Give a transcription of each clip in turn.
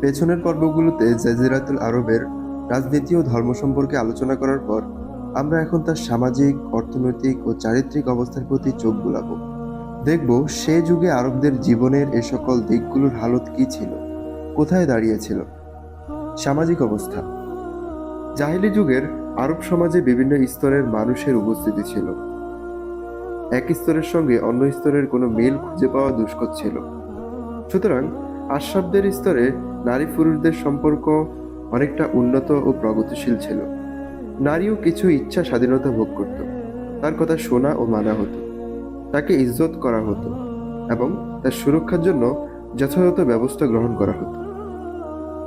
পেছনের পর্বগুলোতে জাজিরাতুল আরবের রাজনীতি ও ধর্ম সম্পর্কে আলোচনা করার পর আমরা এখন তার সামাজিক, অর্থনৈতিক ও চারিত্রিক অবস্থার প্রতি চোখ বুলাবো। দেখব সে যুগে আরবদের জীবনের এ সকল দিকগুলোর হালত কি ছিল, কোথায় দাঁড়িয়েছিল। সামাজিক অবস্থা। জাহিলি যুগের আরব সমাজে বিভিন্ন স্তরের মানুষের উপস্থিতি ছিল। এক স্তরের সঙ্গে অন্য স্তরের কোনো মিল খুঁজে পাওয়া দুষ্কর ছিল। সুতরাং আশরাফদের স্তরে নারী পুরুষদের সম্পর্ক অনেকটা উন্নত ও প্রগতিশীল ছিল। নারীও কিছু ইচ্ছা স্বাধীনতা ভোগ করত। তার কথা শোনা ও মানা হতো। তাকে ইজ্জত করা হতো এবং তার সুরক্ষার জন্য যথাযথ ব্যবস্থা গ্রহণ করা হতো।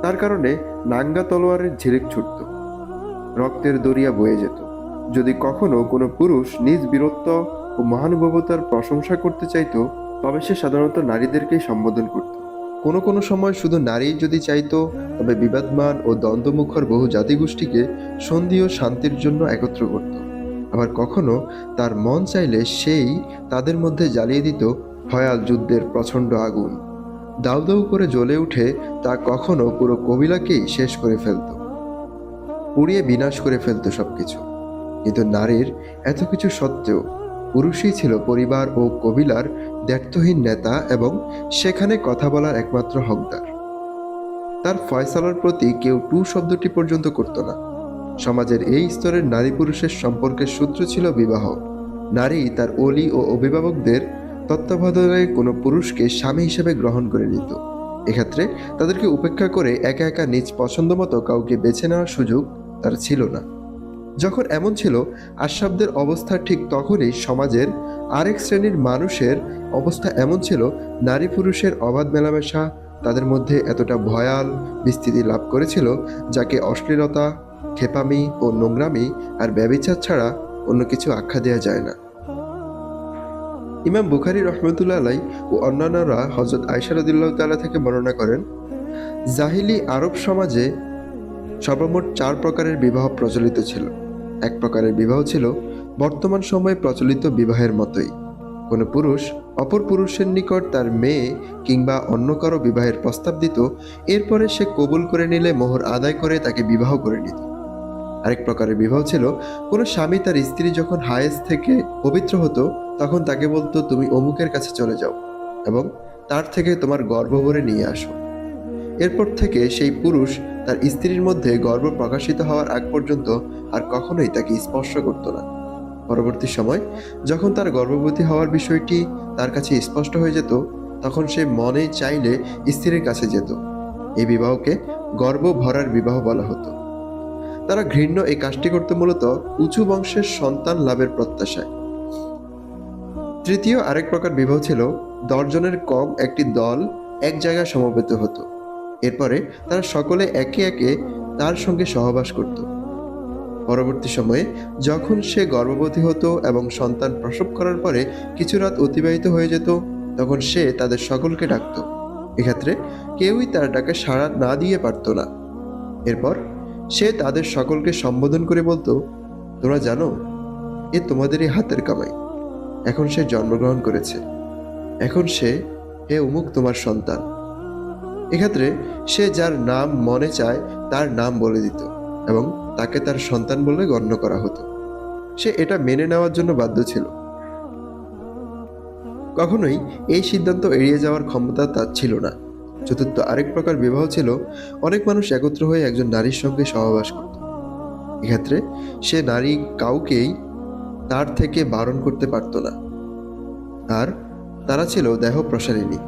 তার কারণে নাঙ্গা তলোয়ারের ঝিলিক ছুটত। রক্তের দরিয়া বয়ে যেত। যদি কখনো কোনো পুরুষ নিজ বীরত্ব ও মহানুভবতার প্রশংসা করতে চাইত, তবে সে সাধারণত নারীদেরকেই সম্বোধন করত। কোনো কোনো সময় শুধু নারী যদি চাইতো, তবে বিবাদমান ও দ্বন্দ্বমুখর বহু জাতিগোষ্ঠীকে সন্ধি ও শান্তির জন্য একত্র করত। আবার কখনো তার মন চাইলে সেই তাদের মধ্যে জ্বালিয়ে দিত ভয়াল যুদ্ধের প্রচণ্ড আগুন। দাউ দাউ করে জ্বলে উঠে তা কখনো পুরো কবিলাকেই শেষ করে ফেলত। পুড়িয়ে বিনাশ করে ফেলত সবকিছু। কিন্তু নারীর এত কিছু সত্ত্বেও পুরুষই ছিল পরিবার ও কবিলার দ্ব্যর্থহীন নেতা এবং সেখানে কথা বলার একমাত্র হকদার। তার ফয়সালার প্রতি কেউ টু শব্দটি পর্যন্ত করত না। সমাজের এই স্তরের নারী পুরুষের সম্পর্কের সূত্র ছিল বিবাহ। নারী তার অলি ও অভিভাবকদের তত্ত্বাবধানে কোনো পুরুষকে স্বামী হিসেবে গ্রহণ করে নিত। এক্ষেত্রে তাদেরকে উপেক্ষা করে একা একা নিজ পছন্দ মতো কাউকে বেছে নেওয়ার সুযোগ তার ছিল না। যখন এমন ছিল আশরাফদের অবস্থা ঠিক তখনই সমাজের আরেক শ্রেণির মানুষের অবস্থা এমন ছিল, নারী পুরুষের অবাধ মেলামেশা, তাদের মধ্যে এতটা ভয়াল বিস্তৃতি লাভ করেছিল, যাকে অশ্লীলতা, খেপামি ও নোংরামি আর ব্যবিচার ছাড়া অন্য কিছু আখ্যা দেওয়া যায় না। ইমাম বুখারি রহমতুল্লাহ আলাই ও অন্যান্যরা হজরত আয়সারদুল্লাহ তালা থেকে বর্ণনা করেন, জাহিলি আরব সমাজে সর্বমোট চার প্রকারের বিবাহ প্রচলিত ছিল। এক প্রকারের বিবাহ ছিল বর্তমান সময়ে প্রচলিত বিবাহের মতোই। কোনো পুরুষ অপর পুরুষের নিকট তার মেয়ে কিংবা অন্য কারও বিবাহের প্রস্তাব দিত, এরপরে সে কবুল করে নিলে মোহর আদায় করে তাকে বিবাহ করে নিত। আরেক প্রকারের বিবাহ ছিল, কোনো স্বামী তার স্ত্রী যখন হায়েস থেকে পবিত্র হতো, তখন তাকে বলতো, তুমি অমুকের কাছে চলে যাও এবং তার থেকে তোমার গর্ভ ভরে নিয়ে আসো। এরপর থেকে সেই পুরুষ তার স্ত্রীর মধ্যে গর্ব প্রকাশিত হওয়ার আগ পর্যন্ত আর কখনোই তাকে স্পর্শ করত না। পরবর্তী সময় যখন তার গর্ভবতী হওয়ার বিষয়টি তার কাছে স্পষ্ট হয়ে যেত, তখন সে মনে চাইলে স্ত্রীর কাছে যেত। এই বিবাহকে গর্ব ভরার বিবাহ বলা হতো। তারা ঘৃণ্য এই কাজটি করতে মূলত উঁচু বংশের সন্তান লাভের প্রত্যাশায়। তৃতীয় আরেক প্রকার বিবাহ ছিল, দশজনের কম একটি দল এক জায়গায় সমবেত হতো। এরপরে তারা সকলে একে একে তার সঙ্গে সহবাস করত। পরবর্তী সময়ে যখন সে গর্ভবতী হতো এবং সন্তান প্রসব করার পরে কিছু রাত অতিবাহিত হয়ে যেত, তখন সে তাদের সকলকে ডাকত। এক্ষেত্রে কেউই তার ডাকে সাড়া না দিয়ে পারত না। এরপর সে তাদের সকলকে সম্বোধন করে বলতো, তোমরা জানো, এ তোমাদেরই হাতের কামাই। এখন সে জন্মগ্রহণ করেছে। এখন সে, হে উমুক তোমার সন্তান। এক্ষেত্রে সে যার নাম মনে চায়, তার নাম বলে দিত এবং তাকে তার সন্তান বলে গণ্য করা হতো। সে এটা মেনে নেওয়ার জন্য বাধ্য ছিল। কখনোই এই সিদ্ধান্ত এড়িয়ে যাওয়ার ক্ষমতা তার ছিল না। চতুর্থ আরেক প্রকার বিবাহ ছিল, অনেক মানুষ একত্র হয়ে একজন নারীর সঙ্গে সহবাস করত। এক্ষেত্রে সে নারী কাউকেই তার থেকে বারণ করতে পারত না। আর তারা ছিল দেহ প্রসারিণী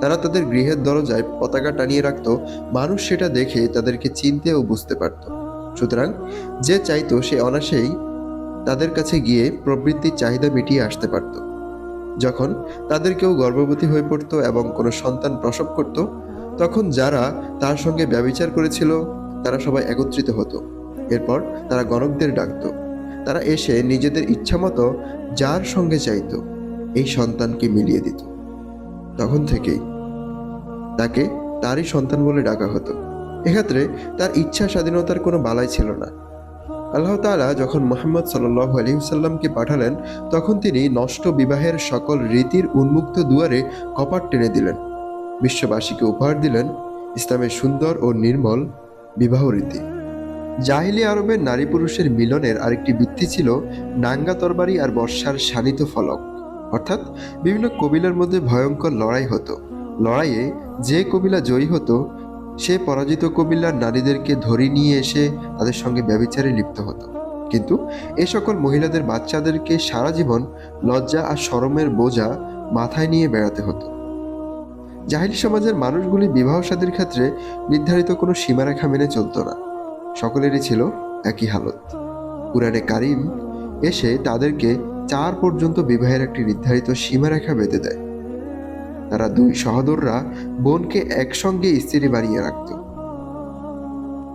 তারা তাদের গৃহের দরজায় পতাকা টানিয়ে রাখত, মানুষ সেটা দেখে তাদেরকে চিনতে ও বুঝতে পারত। সুতরাং যে চাইতো সে অনাসেই তাদের কাছে গিয়ে প্রবৃত্তির চাহিদা মিটিয়ে আসতে পারত। যখন তাদের কেউ গর্ভবতী হয়ে পড়ত এবং কোনো সন্তান প্রসব করত, তখন যারা তার সঙ্গে ব্যবিচার করেছিল, তারা সবাই একত্রিত হতো। এরপর তারা গণকদের ডাকত। তারা এসে নিজেদের ইচ্ছামতো যার সঙ্গে চাইতো, এই সন্তানকে মিলিয়ে দিত। তখন থেকেই তাকে তারই সন্তান বলে ডাকা হতো। এক্ষেত্রে তার ইচ্ছা স্বাধীনতার কোনো বালাই ছিল না। আল্লাহ তাআলা যখন মোহাম্মদ সাল্লাহ আলহিসাল্লামকে পাঠালেন, তখন তিনি নষ্ট বিবাহের সকল রীতির উন্মুক্ত দুয়ারে কপাট টেনে দিলেন। বিশ্ববাসীকে উপহার দিলেন ইসলামের সুন্দর ও নির্মল বিবাহ রীতি। জাহিলি আরবের নারী পুরুষের মিলনের আরেকটি ভিত্তি ছিল নাঙ্গা তরবারি আর বর্ষার শানিত ফলক। অর্থাৎ বিভিন্ন কবিলার মধ্যে ভয়ঙ্কর লড়াই হতো। লড়াইয়ে যে কবিলা জয়ী হতো, সে পরাজিত কবিলার নারীদেরকে ধরে নিয়ে এসে তাদের সঙ্গে ব্যবিচারে লিপ্ত হতো। কিন্তু এ সকল মহিলাদের বাচ্চাদেরকে সারা জীবন লজ্জা আর শরমের বোঝা মাথায় নিয়ে বেড়াতে হতো। জাহিলি সমাজের মানুষগুলি বিবাহ সাদীর ক্ষেত্রে নির্ধারিত কোনো সীমারেখা মেনে চলতো না। সকলেরই ছিল একই হালত। কুরআনে কারিম এসে তাদেরকে চার পর্যন্ত বিবাহের একটি নির্ধারিত সীমারেখা বেঁধে দেয়। তারা দুই সহদররা বোনকে একসঙ্গে স্ত্রী বানিয়ে রাখত।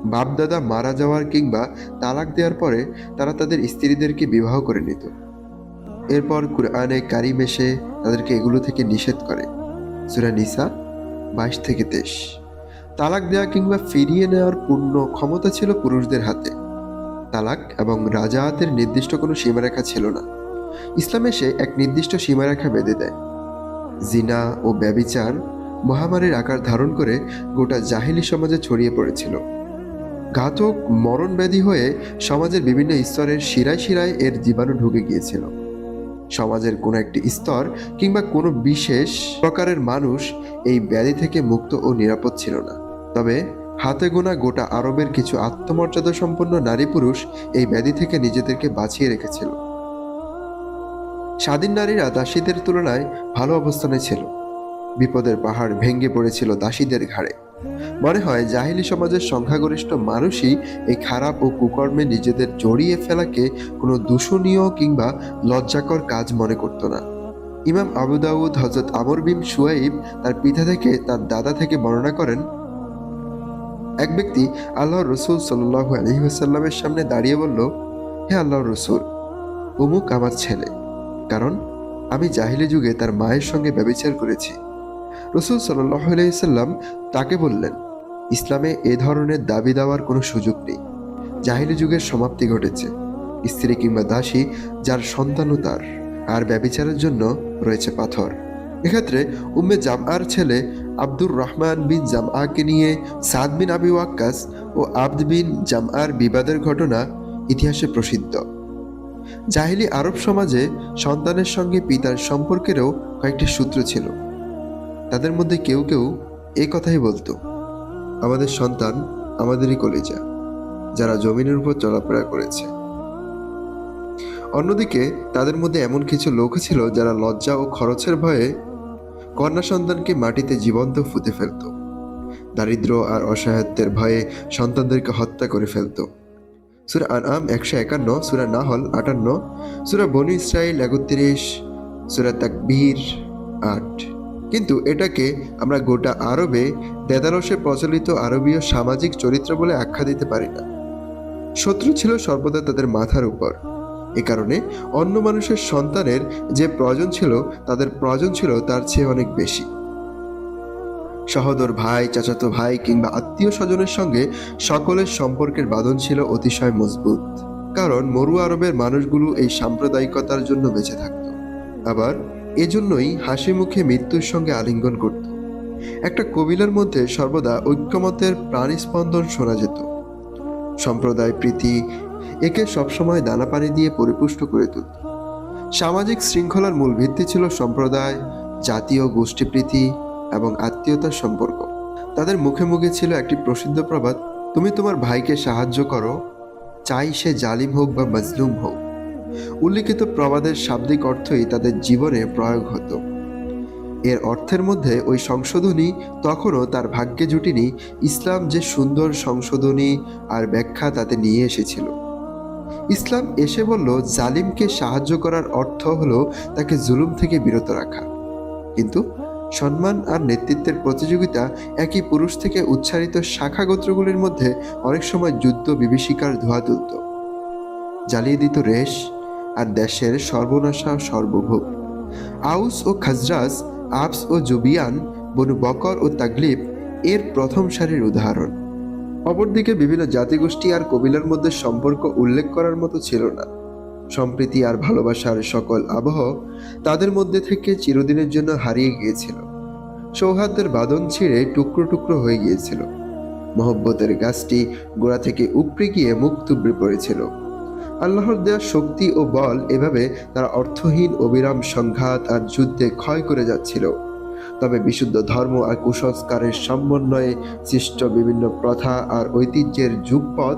বাপদাদা মারা যাওয়ার কিংবা তালাক দেওয়ার পরে তারা তাদের স্ত্রীদেরকে বিবাহ করে নিত। এরপর কুরআনে কারিম এসে তাদেরকে এগুলো থেকে নিষেধ করে। সুরা নিসা বাইশ থেকে তেইশ। তালাক দেওয়া কিংবা ফিরিয়ে নেওয়ার পূর্ণ ক্ষমতা ছিল পুরুষদের হাতে। তালাক এবং রাজাহাতের নির্দিষ্ট কোনো সীমারেখা ছিল না। ইসলাম এসে এক নির্দিষ্ট সীমারেখা বেঁধে দেয়। জিনা ও ব্যবিচার মহামারীর আকার ধারণ করে গোটা জাহিলি সমাজে ছড়িয়ে পড়েছিল। ঘাতক মরণ ব্যাধি হয়ে সমাজের বিভিন্ন স্তরের শিরায় শিরায় এর জীবাণু ঢুকে গিয়েছিল। সমাজের কোনো একটি স্তর কিংবা কোনো বিশেষ প্রকারের মানুষ এই ব্যাধি থেকে মুক্ত ও নিরাপদ ছিল না। তবে হাতে গোনা গোটা আরবের কিছু আত্মমর্যাদা সম্পন্ন নারী পুরুষ এই ব্যাধি থেকে নিজেদেরকে বাঁচিয়ে রেখেছিল। স্বাধীন নারীরা দাসীদের তুলনায় ভালো অবস্থানে ছিল। বিপদের পাহাড় ভেঙে পড়েছিল দাসীদের ঘাড়ে। মনে হয় জাহিলি সমাজের সংখ্যাগরিষ্ঠ মানুষই এই খারাপ ও কুকর্মে নিজেদের জড়িয়ে ফেলাকে কোনো দূষণীয় কিংবা লজ্জাকর কাজ মনে করত না। ইমাম আবু দাউদ হজরত আমর বিন সুয়াইব তার পিতা থেকে তার দাদা থেকে বর্ণনা করেন, এক ব্যক্তি আল্লাহর রসুল সাল্লাহ আলহিহাসাল্লামের সামনে দাঁড়িয়ে বলল, হে আল্লাহর রসুল, অমুক আমার ছেলে। কারণ আমি জাহিলি যুগে তার মায়ের সঙ্গে ব্যবচার করেছি। রসুল আলাইসাল্লাম তাকে বললেন, ইসলামে এ ধরনের দাবি দেওয়ার কোনো সুযোগ নেই। জাহিলি যুগের সমাপ্তি ঘটেছে। স্ত্রী কিংবা দাসী যার সন্তানও তার, আর ব্যবিচারের জন্য রয়েছে পাথর। এক্ষেত্রে উম্মে জামআর ছেলে আব্দুর রহমান বিন জামআকে নিয়ে সাদ বিন আবি ওয়াক্কাস ও আব্দ বিন জামআর বিবাদের ঘটনা ইতিহাসে প্রসিদ্ধ। জাহিলি আরব সমাজে সন্তানের সঙ্গে পিতার সম্পর্কেরও কয়েকটি সূত্র ছিল। তাদের মধ্যে কেউ কেউ এই কথাই বলতো, আমাদের সন্তান আমাদেরই কলিজা, যারা জমিনের উপর চলাফেরা করেছে। অন্যদিকে তাদের মধ্যে এমন কিছু লোক ছিল যারা লজ্জা ও খরচের ভয়ে কন্যা সন্তানকে মাটিতে জীবন্ত ফুতে ফেলত দারিদ্র আর অসহায়ত্বের ভয়ে সন্তানদেরকে হত্যা করে ফেলত। সুরা আনআম একশো একান্ন, সুরা নাহল আটান্ন, সুরা বনু ইসরাইল একত্রিশ, সুরা তাকবীর আট। কিন্তু এটাকে আমরা গোটা আরবে দেদারসে প্রচলিত আরবীয় সামাজিক চরিত্র বলে আখ্যা দিতে পারি না। শত্রু ছিল সর্বদা তাদের মাথার উপর। এ কারণে অন্য মানুষের সন্তানের যে প্রয়োজন ছিল, তাদের প্রয়োজন ছিল তার চেয়ে অনেক বেশি। সহদর ভাই, চাচাতো ভাই কিংবা আত্মীয় স্বজনের সঙ্গে সকলের সম্পর্কের বাঁধন ছিল অতিশয় মজবুত। কারণ মরু আরবের মানুষগুলো এই সাম্প্রদায়িকতার জন্য বেঁচে থাকত। আবার এজন্যই হাসি মুখে মৃত্যুর সঙ্গে আলিঙ্গন করত। একটা কবিলার মধ্যে সর্বদা ঐক্যমতের প্রাণীস্পন্দন শোনা যেত। সম্প্রদায়, প্রীতি একে সবসময় দানা পানি দিয়ে পরিপুষ্ট করে তুলত। সামাজিক শৃঙ্খলার মূল ভিত্তি ছিল সম্প্রদায়, জাতীয় গোষ্ঠীপ্রীতি এবং আত্মীয়তার সম্পর্ক। তাদের মুখে মুখে ছিল একটি প্রসিদ্ধ প্রবাদ, তুমি তোমার ভাইকে সাহায্য করো, চাই সে জালিম হোক বা মজলুম হোক। উল্লিখিত প্রবাদের শাব্দিক অর্থই তাদের জীবনে প্রয়োগ হতো। এর অর্থের মধ্যে ওই সংশোধনী তখনও তার ভাগ্যে জুটিনি, ইসলাম যে সুন্দর সংশোধনী আর ব্যাখ্যা তাতে নিয়ে এসেছিল। ইসলাম এসে বলল, জালিমকে সাহায্য করার অর্থ হলো তাকে জুলুম থেকে বিরত রাখা। কিন্তু সম্মান আর নেতৃত্বের প্রতিযোগিতা একই পুরুষ থেকে উচ্চারিত শাখা গোত্রগুলির মধ্যে অনেক সময় যুদ্ধ বিভীষিকার ধোয়া তুলত। জ্বালিয়ে দিত রেশ আর দেশের সর্বনাশা সর্বভোগ। আউস ও খাজরাজ আপস ও জুবিয়ান, বনু বকর ও তাগলিব এর প্রথম সারির উদাহরণ। অপরদিকে বিভিন্ন জাতিগোষ্ঠী আর কবিলার মধ্যে সম্পর্ক উল্লেখ করার মতো ছিল না। সম্প্রীতি আর ভালোবাসার সকল আবহ তাদের মধ্যে থেকে চিরদিনের জন্য হারিয়ে গিয়েছিল। সৌহার্দ্যের বাদন ছিঁড়ে টুকরো টুকরো হয়ে গিয়েছিল। মহব্বতের গাছটি গোড়া থেকে উপড়ে গিয়ে মুখ তুবড়ে পড়েছিল। আল্লাহর দেওয়া শক্তি ও বল এভাবে তারা অর্থহীন অবিরাম সংঘাত আর যুদ্ধে ক্ষয় করে যাচ্ছিল। তবে বিশুদ্ধ ধর্ম আর কুসংস্কারের সমন্বয়ে সৃষ্ট বিভিন্ন প্রথা আর ঐতিহ্যের যুগপথ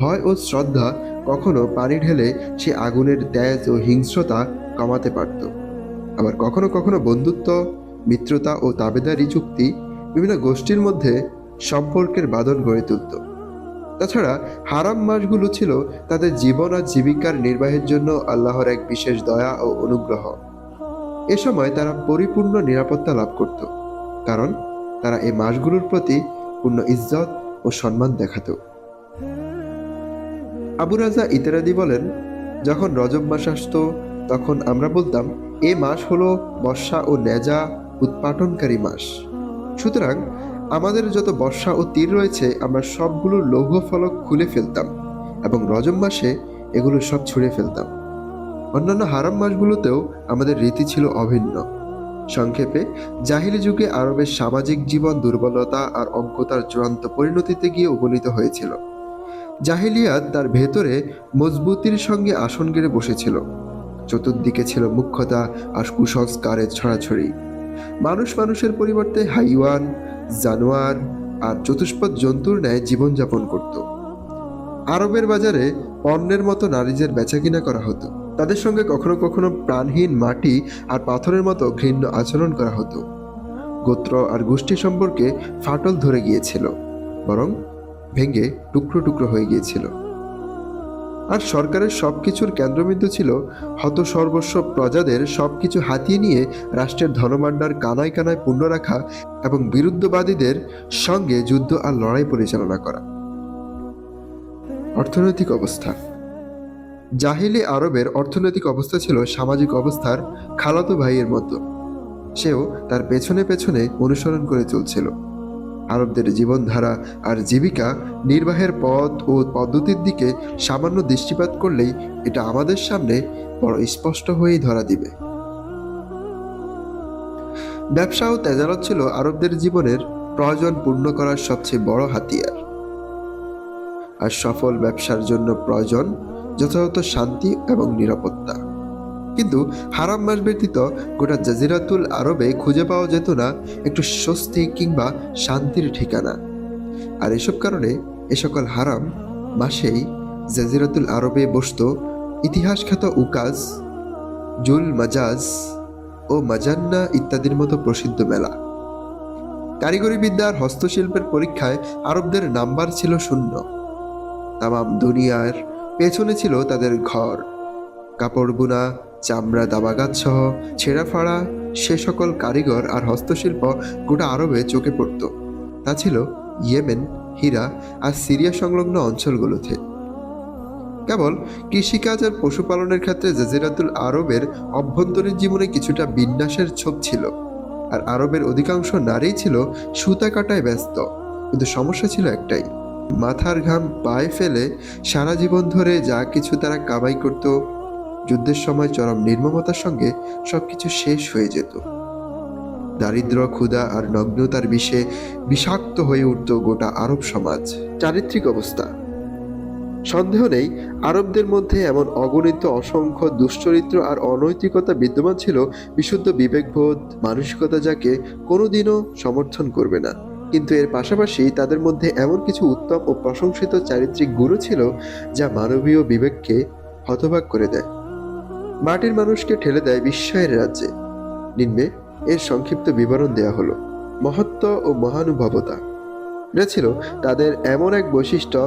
ভয় ও শ্রদ্ধা কখনো পানি ঢেলে সে আগুনের তেজ ও হিংস্রতা কমাতে পারত। আবার কখনো কখনো বন্ধুত্ব, মিত্রতা ও তাবেদারি চুক্তি বিভিন্ন গোষ্ঠীর মধ্যে সম্পর্কের বাদন গড়ে তুলত। তাছাড়া হারাম মাসগুলো ছিল তাদের জীবন আর জীবিকার নির্বাহের জন্য আল্লাহর এক বিশেষ দয়া ও অনুগ্রহ। এ সময় তারা পরিপূর্ণ নিরাপত্তা লাভ করত, কারণ তারা এই মাসগুলোর প্রতি পূর্ণ ইজ্জত ও সম্মান দেখাত। আবু রাজা ইতারাদি বলেন, যখন রজব মাস আসতো, তখন আমরা বলতাম, এ মাস হলো বর্ষা ও নেজা উৎপাটনকারী মাস। সুতরাং আমাদের যত বর্ষা ও তীর রয়েছে, আমরা সবগুলো লৌহ ফলক খুলে ফেলতাম এবং রজব মাসে এগুলো সব ছুঁড়ে ফেলতাম। অন্যান্য হারাম মাসগুলোতেও আমাদের রীতি ছিল অভিন্ন। সংক্ষেপে, জাহিলি যুগে আরবের সামাজিক জীবন দুর্বলতা আর অজ্ঞতার চূড়ান্ত পরিণতিতে গিয়ে উপনীত হয়েছিল। জাহিলিয়াত তার ভেতরে মজবুতির সঙ্গে আসন গেড়ে বসেছিল। চতুর্দিকে ছিল মুখ্যতা আর কুসংস্কারের ছড়াছড়ি। মানুষ মানুষের পরিবর্তে হাইওয়ান, জানোয়ার আর চতুষ্পদ জন্তুর ন্যায় জীবনযাপন করত। আরবের বাজারে পণ্যের মতো নারীদের বেচাকিনা করা হতো। তাদের সঙ্গে কখনো কখনো প্রাণহীন মাটি আর পাথরের মতো ঘৃণ্য আচরণ করা হতো। গোত্র আর গোষ্ঠী সম্পর্কে ফাটল ধরে গিয়েছিল, বরং ভেঙে টুকরো টুকরো হয়ে গিয়েছিল। আর সরকারের সবকিছুর কেন্দ্রবিন্দু ছিল হত সর্বস্ব প্রজাদের সবকিছু হাতিয়ে নিয়ে রাষ্ট্রের ধনভাণ্ডার কানায় কানায় পূর্ণ রাখা এবং বিরুদ্ধবাদীদের সঙ্গে যুদ্ধ আর লড়াই পরিচালনা করা। অর্থনৈতিক অবস্থা। জাহিলি আরবের অর্থনৈতিক অবস্থা ছিল সামাজিক অবস্থার খালাতো ভাইয়ের মতো। সেও তার পেছনে পেছনে অনুসরণ করে চলছিল। আরবদের জীবনধারা আর জীবিকা নির্বাহের পথ ও পদ্ধতির দিকে সামান্য দৃষ্টিপাত করলেই এটা আমাদের সামনে বড় স্পষ্ট হয়েই ধরা দিবে। ব্যবসা ও তেজারত ছিল আরবদের জীবনের প্রয়োজন পূর্ণ করার সবচেয়ে বড় হাতিয়ার। আর সফল ব্যবসার জন্য প্রয়োজন যথাযথ শান্তি এবং নিরাপত্তা। কিন্তু হারাম মাস ব্যতীত গোটা জাজিরাতুল আরবে খুঁজে পাওয়া যেত না একটু স্বস্তি কিংবা শান্তির ঠিকানা। আর এসব কারণে এ সকল হারাম মাসেই জাজিরাতুল আরবে বসত ইতিহাসখ্যাত উকাজ, জুল মাজাজ ও মাজান্না ইত্যাদির মতো প্রসিদ্ধ মেলা। কারিগরি বিদ্যার হস্তশিল্পের পরীক্ষায় আরবদের নাম্বার ছিল শূন্য। তামাম দুনিয়ার পেছনে ছিল তাদের ঘর, কাপড় বুনা চামড়া দাবাগাত সহ ছেঁড়া ফাড়া, সে সকল কারিগর আর হস্তশিল্প গোটা আরবে চোখে পড়ত। তা ছিল ইয়েমেন, হীরা আর সিরিয়া সংলগ্ন অঞ্চলগুলোতে। কেবল কৃষিকাজ আর পশুপালনের ক্ষেত্রে জাজিরাতুল আরবের অভ্যন্তরীণ জীবনে কিছুটা বিন্যাসের ছোপ ছিল। আর আরবের অধিকাংশ নারী ছিল সুতা কাটায় ব্যস্ত। কিন্তু সমস্যা ছিল একটাই, মাথার ঘাম পায়ে ফেলে সারা জীবন ধরে যা কিছু তারা কামাই করত যুদ্ধের সময় চরম নির্মমতার সঙ্গে সবকিছু শেষ হয়ে যেত। দারিদ্র ক্ষুধা আর নগ্নতার বিষে বিষাক্ত হয়ে উঠত গোটা আরব সমাজ। চারিত্রিক অবস্থা। সন্দেহ নেই, আরবদের মধ্যে এমন অগণিত অসংখ্য দুশ্চরিত্র আর অনৈতিকতা বিদ্যমান ছিল, বিশুদ্ধ বিবেকবোধ, মানসিকতা যাকে কোনোদিনও সমর্থন করবে না। কিন্তু এর পাশাপাশি তাদের মধ্যে এমন কিছু উত্তম ও প্রশংসিত চারিত্রিক গুরু ছিল, যা মানবীয় বিবেককে হতবাক করে দেয়। মাটির মানুষকে ঠেলে দেয় বিস্ময়ের রাজ্যে। নিম্নে এর সংক্ষিপ্ত বিবরণ দেয়া হলো, মহত্ব ও মহানুভবতা। এটা ছিল তাদের এমন এক বৈশিষ্ট্য,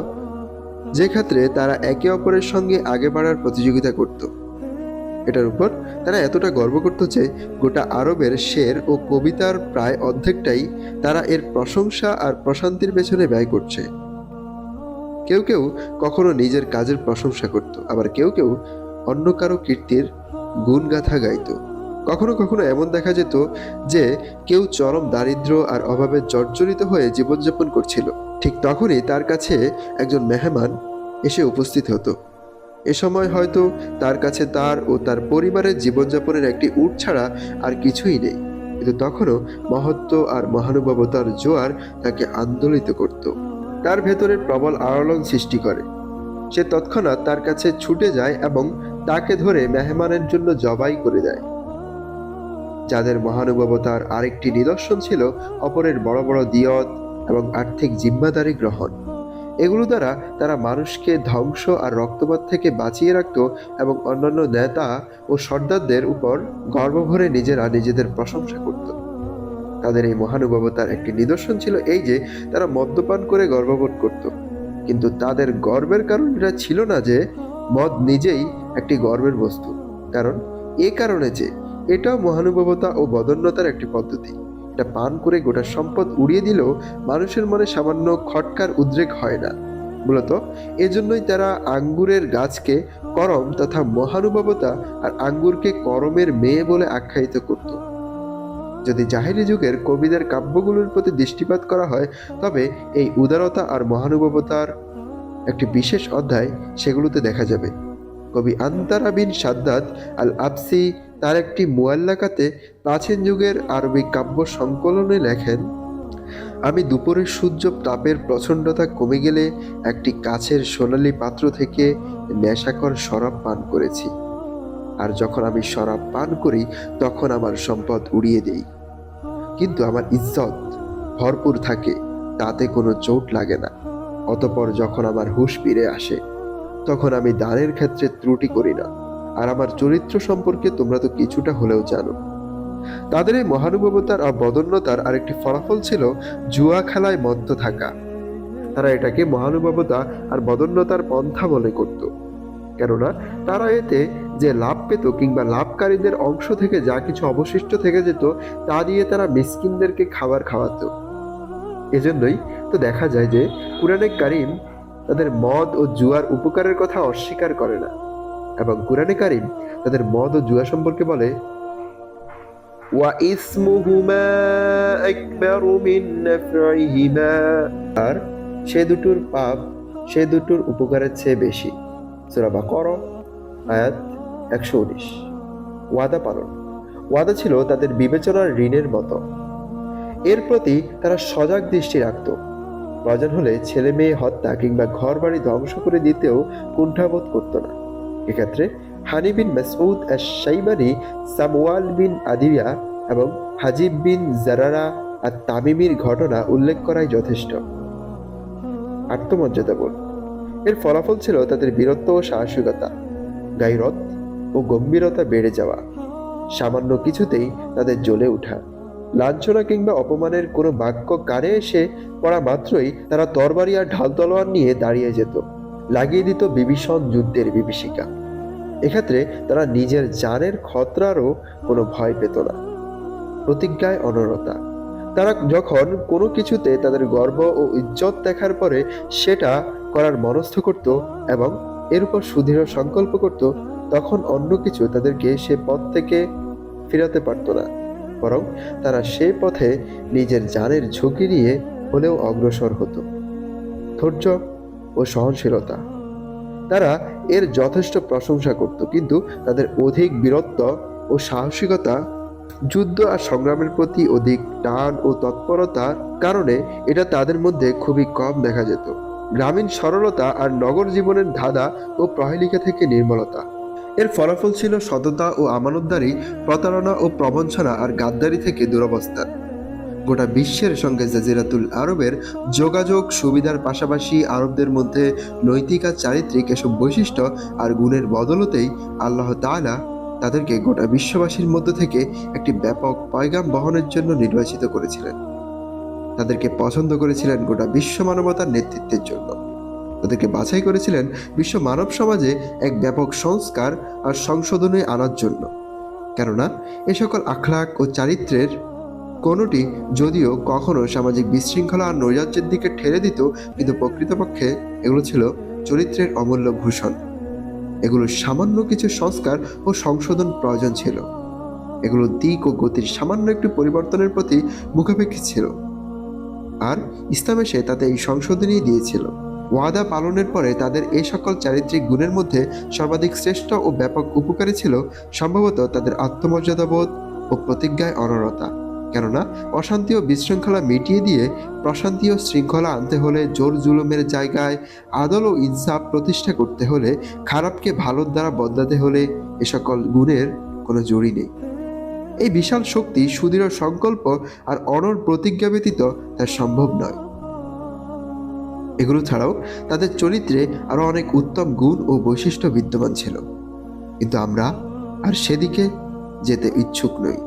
যে ক্ষেত্রে তারা একে অপরের সঙ্গে আগে বাড়ার প্রতিযোগিতা করত। এটার উপর তারা এতটা গর্ব করত যে, গোটা আরবের শের ও কবিতার প্রায় অর্ধেকটাই তারা এর প্রশংসা আর প্রশান্তির পেছনে ব্যয় করছে। কেউ কেউ কখনো নিজের কাজের প্রশংসা করত, আবার কেউ কেউ অন্য কারও কীর্তির গুণগাথা গাইত। কখনো কখনো এমন দেখা যেত যে কেউ চরম দারিদ্র্য আর অভাবে জর্জরিত হয়ে জীবনযাপন করছিল। ঠিক তখনই তার কাছে একজন মেহমান এসে উপস্থিত হতো। এ সময় হয়তো তার কাছে তার ও তার পরিবারের জীবনযাপনের একটি উট ছাড়া আর কিছুই নেই। কিন্তু তখনও মহত্ব আর মহানুভবতার জোয়ার তাকে আন্দোলিত করত। তার ভেতরে প্রবল আলোড়ন সৃষ্টি করে। সে তৎক্ষণাৎ তার কাছে ছুটে যায় এবং তাকে ধরে মেহমানের জন্য জবাই করে দেয়। যাদের মহানুভবতার আরেকটি নিদর্শন ছিল অপরের বড় বড় দিয়ত এবং আর্থিক জিম্মাদারি গ্রহণ। এগুলো দ্বারা তারা মানুষকে ধ্বংস আর রক্তপাত থেকে বাঁচিয়ে রাখত এবং অন্যান্য নেতা ও সর্দারদের উপর গর্বভরে নিজেরা নিজেদের প্রশংসা করত। তাদের এই মহানুভবতার একটি নিদর্শন ছিল এই যে, তারা মদ্যপান করে গর্ববোধ করত। কিন্তু তাদের গর্বের কারণ এটা ছিল না যে, মদ নিজেই একটি গর্বের বস্তু। কারণ এ কারণে যে এটাও মহানুভবতা ও বদন্যতার একটি পদ্ধতি। এটা পান করে গোটা সম্পদ উড়িয়ে দিলেও মানুষের মনে সামান্য খটকার উদ্রেক হয় না। মূলত এজন্যই তারা আঙ্গুরের গাছকে করম তথা মহানুভবতা আর আঙ্গুরকে করমের মেয়ে বলে আখ্যায়িত করত। যদি জাহিরি যুগের কবিদের কাব্যগুলোর প্রতি দৃষ্টিপাত করা হয়, তবে এই উদারতা আর মহানুভবতার একটি বিশেষ অধ্যায় সেগুলোতে দেখা যাবে। কবি আন্তারা বিন সাদ্দাত আল আবসি তার একটি মুয়াল্লাকাতে প্রাচীন যুগের আরবি কাব্য সংকলনে লেখেন, আমি দুপুরের সূর্য তাপের প্রচণ্ডতা কমে গেলে একটি কাছের সোনালি পাত্র থেকে নেশাকর শরাব পান করেছি। আর যখন আমি শরাব পান করি, তখন আমার সম্পদ উড়িয়ে দেই। কিন্তু আমার ইজ্জত ভরপুর থাকে, তাতে কোনো চোট লাগে না। অতপর যখন আমার হুশ ফিরে আসে তখন আমি দানের ক্ষেত্রে ত্রুটি করি না, আর আমার চরিত্র সম্পর্কে তোমরা তো কিছুটা হলেও জানো। তাদের এই মহানুভবতার আর বদন্যতার আরেকটি ফলাফল ছিল জুয়া খেলায় মত্ত থাকা। তারা এটাকে মহানুভবতা আর বদন্যতার পন্থা মনে করত। কেননা তারা এতে যে লাভ পেত কিংবা লাভকারীদের অংশ থেকে যা কিছু অবশিষ্ট থেকে যেত, তা দিয়ে তারা মিসকিনদেরকে খাবার খাওয়াতো। এজন্যই তো দেখা যায় যে কুরআনে কারিম তাদের মদ ও জুয়ার উপকারের কথা অস্বীকার করে না। এবং কুরআনে কারিম তাদের মদ ও জুয়া সম্পর্কে বলে আর, সে দুটোর পাপ, সে দুটোর উপকারের চেয়ে বেশি। সূরা বাকারা, আয়াত একশো উনিশ। ওয়াদা পালন। ওয়াদা ছিল তাদের বিবেচনার ঋণের মতো। এর প্রতি তারা সজাগ দৃষ্টি রাখত। প্রয়োজন হলে ছেলে মেয়ে হত্যা কিংবা ঘর বাড়ি ধ্বংস করে দিতেও কুণ্ঠাবোধ করত না। এক্ষেত্রে হানি বিন মাসউদ শাইবানি সামওয়াল বিন আদিয়া এবং হাজিব বিন জারারা আর তামিমির ঘটনা উল্লেখ করাই যথেষ্ট। আত্মমর্যাদাবোধ এর ফলাফল ছিল তাদের বীরত্ব ও সাহসিকতা। গাইরত ও গম্ভীরতা বেড়ে যাওয়া। সামান্য কিছুতেই তাদের জ্বলে ওঠা। লাঞ্ছনা কিংবা অপমানের কোনো বাক্য কানে এসে পড়া মাত্রই তারা তরবারি আর ঢাল তলোয়ার নিয়ে দাঁড়িয়ে যেত, লাগিয়ে দিত বিভীষণ যুদ্ধের বিভীষিকা। এক্ষেত্রে তারা নিজের জানের খতরারও কোনো ভয় পেত না। প্রতিজ্ঞায় অনরতা। তারা যখন কোনো কিছুতে তাদের গর্ব ও ইজ্জত দেখার পরে সেটা করার মনস্থ করত এবং এর উপর সুদৃঢ় সংকল্প করত, তখন অন্য কিছু তাদেরকে সে পথ থেকে ফিরাতে পারত না। বরং তারা সে পথে নিজের জানের ঝুঁকি নিয়ে হলেও অগ্রসর হতো। ধৈর্য ও সহনশীলতা। তারা এর যথেষ্ট প্রশংসা করত, কিন্তু তাদের অধিক বীরত্ব ও সাহসিকতা, যুদ্ধ আর সংগ্রামের প্রতি অধিক টান ও তৎপরতার কারণে এটা তাদের মধ্যে খুবই কম দেখা যেত। গ্রামীণ সরলতা আর নগর জীবনের ধাঁধা ও প্রহেলিকা থেকে নির্মলতা। এর ফলাফল ছিল সততা ও আমানতদারি, প্রতারণা ও প্রবঞ্চনা আর গাদ্দারি থেকে দুরবস্থা। গোটা বিশ্বের সঙ্গে জাজিরাতুল আরবের যোগাযোগ সুবিধার পাশাপাশি আরবদের মধ্যে নৈতিক আর চারিত্রিক এসব বৈশিষ্ট্য আর গুণের বদলতেই আল্লাহ তাআলা তাদেরকে গোটা বিশ্ববাসীর মধ্য থেকে একটি ব্যাপক পয়গাম বহনের জন্য নির্বাচিত করেছিলেন। তাদেরকে পছন্দ করেছিলেন গোটা বিশ্ব মানবতার নেতৃত্বের জন্য। তাদেরকে বাছাই করেছিলেন বিশ্ব মানব সমাজে এক ব্যাপক সংস্কার আর সংশোধনে আনার জন্য। কেননা, এ সকল আখলাক ও চারিত্রের কোনোটি যদিও কখনো সামাজিক বিশৃঙ্খলা আর নৈরাজ্যের দিকে ঠেলে দিত, কিন্তু প্রকৃতপক্ষে এগুলো ছিল চরিত্রের অমূল্য ভূষণ। এগুলো সামান্য কিছু সংস্কার ও সংশোধন প্রয়োজন ছিল। এগুলো দিক ও গতির সামান্য একটু পরিবর্তনের প্রতি মুখাপেক্ষী ছিল। আর ইসলাম এসে তাতে এই সংশোধনই দিয়েছিল। ওয়াদা পালনের পরে তাদের এই সকল চারিত্রিক গুণের মধ্যে সর্বাধিক শ্রেষ্ঠ ও ব্যাপক উপকারী ছিল সম্ভবত তাদের আত্মমর্যাদাবোধ ও প্রতিজ্ঞায় অনরতা। কেননা, অশান্তি ও বিশৃঙ্খলা মিটিয়ে দিয়ে প্রশান্তি ও শৃঙ্খলা আনতে হলে জোর জুলুমের জায়গায় আদল ও ইনসাফ প্রতিষ্ঠা করতে হলে খারাপকে ভালোর দ্বারা বদলাতে হলে এ সকল গুণের কোনো জড়ি নেই। এই বিশাল শক্তি সুদৃঢ় সংকল্প আর অনর প্রতিজ্ঞা ব্যতীত তা সম্ভব নয়। এগুলো ছাড়াও তাদের চরিত্রে আরও অনেক উত্তম গুণ ও বৈশিষ্ট্য বিদ্যমান ছিল। কিন্তু আমরা আর সেদিকে যেতে ইচ্ছুক নই।